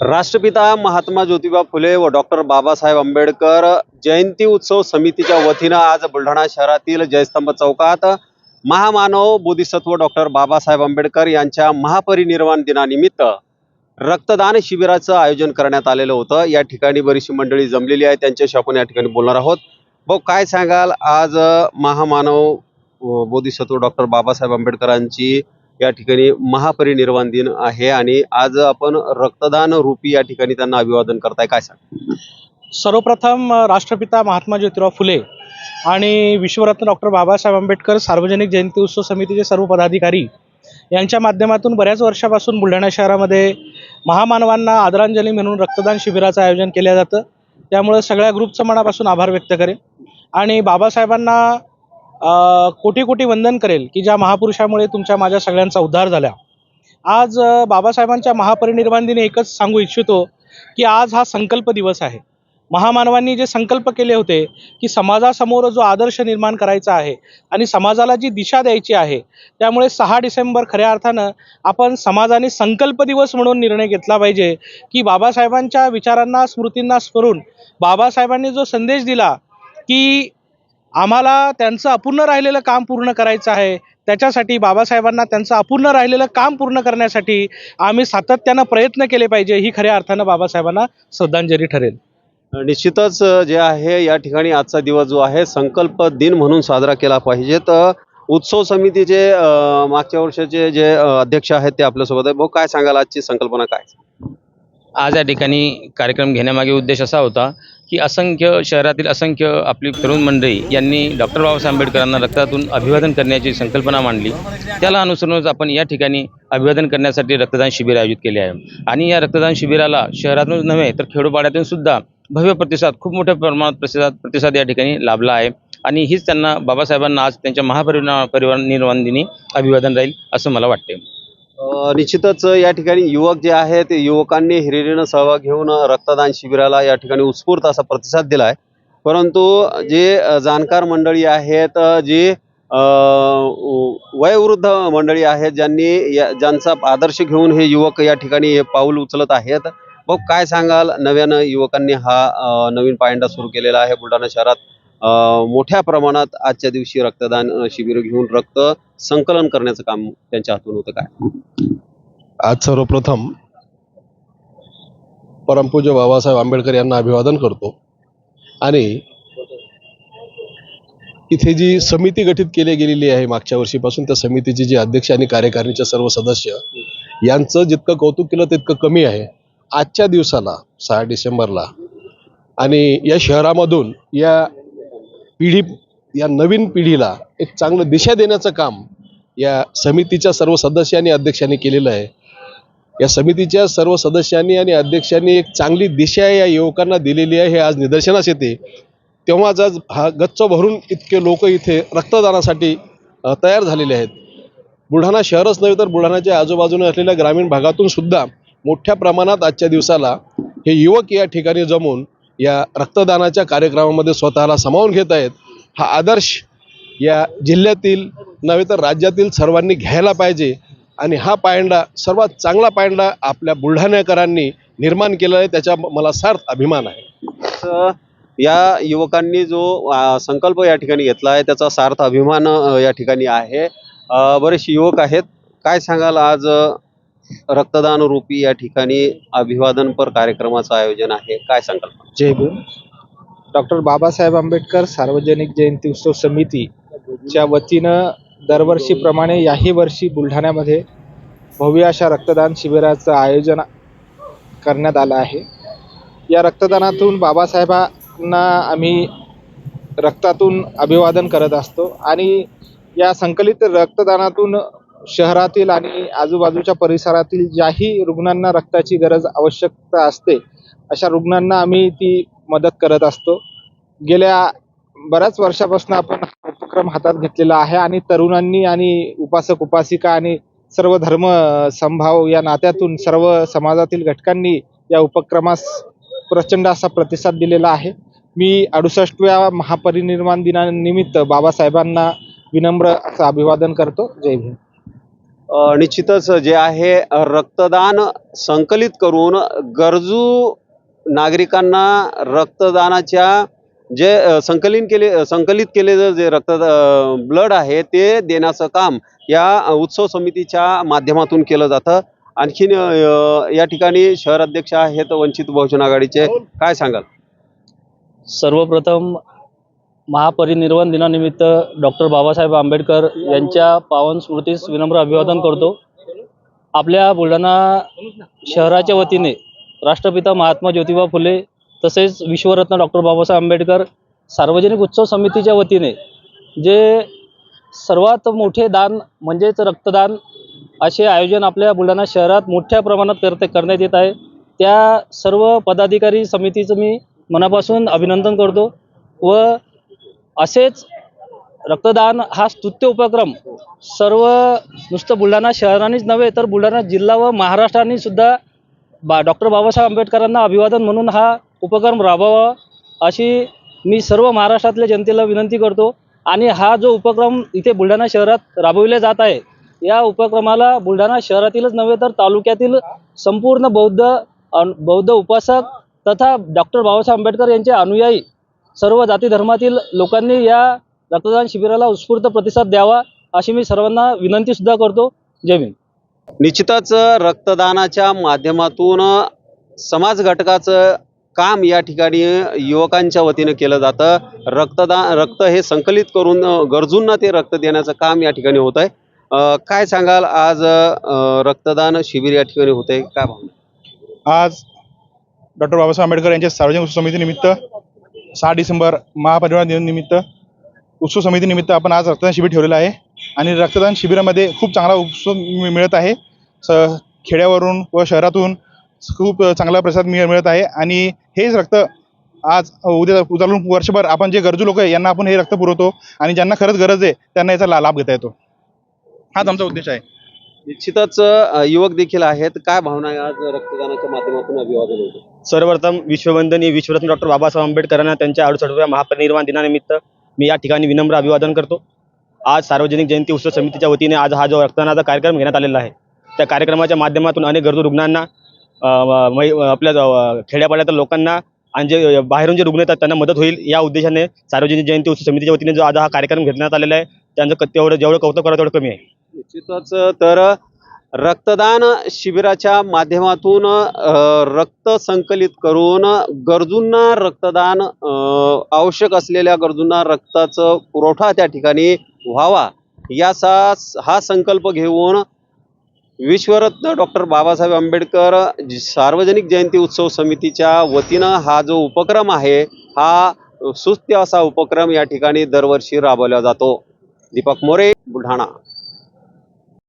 राष्ट्रपिता महात्मा ज्योतिबा फुले व डॉक्टर बाबासाहेब आंबेडकर जयंती उत्सव समितीच्या वतीनं आज बुलढाणा शहरातील जयस्तंभ चौकात महामानव बोधिसत्व डॉक्टर बाबासाहेब आंबेडकर यांच्या महापरिनिर्वाण दिनानिमित्त रक्तदान शिबिराचं आयोजन करण्यात आलेलं होतं. या ठिकाणी बरीचशी मंडळी जमलेली आहे त्यांच्याशी आपण या ठिकाणी बोलणार आहोत. भाऊ काय सांगाल? आज महामानव बोधिसत्व डॉक्टर बाबासाहेब आंबेडकरांची या ठिकाणी महापरिनिर्वाण दिन आहे आणि आज आपण रक्तदान रूपी या ठिकाणी त्यांना अभिवादन करताय. काय सांग? सर्वप्रथम राष्ट्रपिता महात्मा ज्योतिराव फुले आणि विश्वरत्न डॉक्टर बाबासाहेब आंबेडकर सार्वजनिक जयंती उत्सव समितीचे सर्व पदाधिकारी यांच्या माध्यमातून बऱ्याच वर्षापासून बुलढाणा शहरामध्ये महामानवांना आदरांजली म्हणून रक्तदान शिबिराचं आयोजन केलं जातं. त्यामुळे सगळ्या ग्रुपचं मनापासून आभार व्यक्त करेन. आणि बाबासाहेबांना कोटी कोटी वंदन करेल की ज्या महापुरुषामुळे तुमच्या माझ्या सगळ्यांचा उद्धार झाला. आज बाबासाहेबांच्या महापरिनिर्वाण दिनी एकच सांगू इच्छितो की आज हा संकल्प दिवस आहे. महामानवांनी जे संकल्प केले होते की समाजासमोर जो आदर्श निर्माण करायचा आहे आणि समाजाला जी दिशा द्यायची आहे त्यामुळे सहा डिसेंबर खऱ्या अर्थानं आपण समाजाने संकल्प दिवस म्हणून निर्णय घेतला पाहिजे की बाबासाहेबांच्या विचारांना स्मृतींना स्मरून बाबासाहेबांनी जो संदेश दिला की आम्हाला त्यांचं अपूर्ण राहिलेलं काम पूर्ण करायचं आहे. त्याच्यासाठी बाबासाहेबांना त्यांचं अपूर्ण राहिलेलं काम पूर्ण करण्यासाठी आम्ही सातत्यानं प्रयत्न केले पाहिजे ही खऱ्या अर्थानं बाबासाहेबांना श्रद्धांजली ठरेल. निश्चितच जे आहे या ठिकाणी आजचा दिवस जो आहे संकल्प दिन म्हणून साजरा केला पाहिजे. तर उत्सव समितीचे मागच्या वर्षाचे जे अध्यक्ष आहेत ते आपल्यासोबत आहे भाऊ काय सांगाल? आजची संकल्पना काय? आज या ठिकाणी कार्यक्रम घेण्यामागे उद्देश असा होता की असंख्य शहरातील असंख्य आपली तरुण मंडळी यांनी डॉक्टर बाबासाहेब आंबेडकरांना रक्तातून अभिवादन करण्याची संकल्पना मांडली. त्याला अनुसरूनच आपण या ठिकाणी अभिवादन करण्यासाठी रक्तदान शिबिर आयोजित केले आहे. आणि या रक्तदान शिबिराला शहरातूनच नव्हे तर खेडोपाड्यातून सुद्धा भव्य प्रतिसाद खूप मोठ्या प्रमाणात प्रतिसाद प्रतिसाद या ठिकाणी लाभला आहे. आणि हीच त्यांना बाबासाहेबांना आज त्यांच्या महापरिवार परिवार निर्वाण दिनी अभिवादन राहील असं मला वाटते निश्चितच या ठिकाणी युवक जे आहेत युवकांनी हिरिरीनं सहभाग घेऊन रक्तदान शिबिराला या ठिकाणी उत्स्फूर्त असा प्रतिसाद दिला आहे परंतु जे जाणकार मंडळी आहेत जे जी वयोवृद्ध मंडळी आहेत ज्यांनी या ज्यांचा आदर्श घेऊन हे युवक या ठिकाणी हे पाऊल उचलत आहेत मग काय सांगाल? नव्यानं युवकांनी हा नवीन पायंडा सुरू केलेला आहे बुलढाणा शहरात. मोठ्या प्रमाणात आजच्या दिवशी रक्तदान शिबिर घेऊन रक्त संकलन करण्याचं काम त्यांच्या हातून होतं काय? आज सर्वप्रथम परमपूज्य बाबासाहेब आंबेडकर यांना अभिवादन करतो. आणि इथे जी समिती गठीत केली गेलेली आहे मागच्या वर्षीपासून त्या समितीचे जे अध्यक्ष आणि कार्यकारिणीचे सर्व सदस्य यांचं जितकं कौतुक केलं तितकं कमी आहे. आजच्या दिवसाला सहा डिसेंबरला आणि या शहरामधून या पिढी या नवीन पिढीला एक चांगलं दिशा देण्याचं काम या समितीच्या सर्व सदस्यांनी अध्यक्षांनी केलेलं आहे. या समितीच्या सर्व सदस्यांनी आणि अध्यक्षांनी एक चांगली दिशा या युवकांना दिलेली आहे हे आज निदर्शनास येते. तेव्हाच आज हा गच्च भरून इतके लोक इथे रक्तदानासाठी तयार झालेले आहेत. बुलढाणा शहरच नव्हे तर बुलढाण्याच्या आजूबाजूने असलेल्या ग्रामीण भागातून सुद्धा मोठ्या प्रमाणात आजच्या दिवसाला हे युवक या ठिकाणी जमून या रक्तदानाच्या कार्यक्रमामध्ये स्वतःला सामावून घेत आहेत. हा आदर्श या जिल्ह्यातील नव्हे तर राज्यातील सर्वांनी घ्यायला पाहिजे आणि हा पायंडा सर्वात चांगला पायंडा आपल्या बुलढाण्याकरांनी निर्माण केला आहे. त्याचा मला सार्थ अभिमान आहे. या युवकांनी जो संकल्प या ठिकाणी घेतला आहे त्याचा सार्थ अभिमान या ठिकाणी आहे. बरेचसे युवक आहेत. काय सांगाल आज रक्तदान रूपी या ठिकाणी अभिवादनपर कार्यक्रमाचं आयोजन आहे. काय सांगाल जय भीम. डॉक्टर बाबासाहेब आंबेडकर सार्वजनिक जयंती उत्सव समितीच्या वतीनं दरवर्षीप्रमाणे याही वर्षी बुलढाण्यामध्ये भव्य अशा रक्तदान शिबिराचं आयोजन करण्यात आलं आहे. या रक्तदानातून बाबासाहेबांना आम्ही रक्तातून अभिवादन करत असतो आणि या संकलित रक्तदानातून शहरातील आणि आजूबाजूच्या परिसरातील ज्याही रुग्णांना रक्ताची गरज आवश्यकता असते अशा रुग्णांना आम्ही ती मदत करत असतो. गेल्या बऱ्याच वर्षापासून आपण उपक्रम हातात घेतलेला आहे आणि तरुणांनी आणि उपासक उपासिका आणि सर्व धर्म संभाव या नात्यातून सर्व समाजातील घटकांनी या उपक्रमास प्रचंड असा प्रतिसाद दिलेला आहे. मी अडुसष्टव्या महापरिनिर्वाण दिनानिमित्त बाबासाहेबांना विनम्र असं अभिवादन करतो. जय भीम. निश्चितच जे आहे रक्तदान संकलित करून गरजू नागरिकांना रक्तदानाच्या जे संकलित केले संकलित केलेलं जे रक्त ब्लड आहे ते देण्याचं काम या उत्सव समितीच्या माध्यमातून केलं जातं. आणखीन या ठिकाणी शहर अध्यक्ष आहेत वंचित बहुजन आघाडीचे. काय सांगाल? सर्वप्रथम महापरिनिर्वाण दिनानिमित्त डॉक्टर बाबासाहेब आंबेडकर यांच्या पावन स्मृतीस विनम्र अभिवादन करतो. आपल्या बुलढाणा शहराच्या वतीने राष्ट्रपिता महात्मा ज्योतिबा फुले तसेच विश्वरत्न डॉक्टर बाबासाहेब आंबेडकर सार्वजनिक उत्सव समितीच्या वतीने जे सर्वात मोठे दान म्हणजेच रक्तदान असे आयोजन आपल्या बुलढाणा शहरात मोठ्या प्रमाणात करते करण्यात येत आहे. त्या सर्व पदाधिकारी समितीचं मी मनापासून अभिनंदन करतो व असेच रक्तदान हा स्तुत्य उपक्रम सर्व नुसतं बुलढाणा शहरानेच नव्हे तर बुलढाणा जिल्हा व महाराष्ट्राने सुद्धा बा डॉक्टर बाबासाहेब आंबेडकरांना अभिवादन म्हणून हा उपक्रम राबवावा अशी मी सर्व महाराष्ट्रातल्या जनतेला विनंती करतो. आणि हा जो उपक्रम इथे बुलढाणा शहरात राबविला जात आहे या उपक्रमाला बुलढाणा शहरातीलच नव्हे तर तालुक्यातील संपूर्ण बौद्ध अन- बौद्ध उपासक तथा डॉक्टर बाबासाहेब आंबेडकर यांचे अनुयायी सर्व जाती धर्मातील लोकांनी या रक्तदान शिबिराला उत्स्फूर्त प्रतिसाद द्यावा अशी मी सर्वांना विनंती सुद्धा करतो. जय भीम. निश्चितच रक्तदानाच्या माध्यमातून समाज घटकाचं काम या ठिकाणी युवकांच्या वतीनं केलं जातं. रक्तदान रक्त हे संकलित करून गरजूंना ते रक्त देण्याचं काम या ठिकाणी होत आहे. काय सांगाल? आज रक्तदान शिबिर या ठिकाणी होत आहे काय भावना? आज डॉक्टर बाबासाहेब आंबेडकर यांच्या सार्वजनिक समितीनिमित्त सहा डिसेंबर महापरिवार दिनानिमित्त उत्सव समितीनिमित्त आपण आज रक्तदान शिबिर ठेवलेलं आहे. आणि रक्तदान शिबिरामध्ये खूप चांगला उत्सव मिळत आहे. स खेड्यावरून व शहरातून खूप चांगला प्रसाद मिळ मिळत आहे. आणि हेच रक्त आज उद्या उद्यालून वर्षभर आपण जे गरजू लोक आहे यांना आपण हे रक्त पुरवतो. आणि ज्यांना खरंच गरज आहे त्यांना याचा लाभ घेता येतो. हाच आमचा उद्देश आहे. निश्चितच युवक देखील आहेत. काय भावना आहे आज रक्तदानाच्या माध्यमातून अभिवादन होतं? सर्वप्रथम विश्ववंदनीय विश्वरत्न डॉक्टर बाबासाहेब आंबेडकरांना त्यांच्या अडुसष्टव्या महापरिनिर्वाण दिनानिमित्त मी या ठिकाणी विनम्र अभिवादन करतो. आज सार्वजनिक जयंती उत्सव समितीच्या वतीने आज हा जो रक्तदानाचा कार्यक्रम घेण्यात आलेला आहे त्या कार्यक्रमाच्या माध्यमातून अनेक गरजू रुग्णांना आपल्या अ, खेड्यापाड्यातील लोकांना आणि जे बाहेरून जे रुग्ण येतात त्यांना मदत होईल. या उद्देशाने सार्वजनिक जयंती उत्सव समितीच्या वतीने जो आज हा कार्यक्रम घेण्यात आलेला आहे त्यांचं तेवढं जेवढं कौतुक करा तेवढं कमी आहे. निश्चितच तर रक्तदान शिबिराच्या माध्यमातून रक्त संकलित करून गरजूंना रक्तदान आवश्यक असलेल्या गरजूंना रक्ताचा पुरवठा त्या ठिकाणी व्हावा. याचा हा संकल्प घेऊन विश्वरत्न डॉक्टर बाबासाहेब आंबेडकर सार्वजनिक जयंती उत्सव समितीच्या वतीनं हा जो उपक्रम आहे हा सुस्त्य असा उपक्रम या ठिकाणी दरवर्षी राबवला जातो. दीपक मोरे बुलढाणा.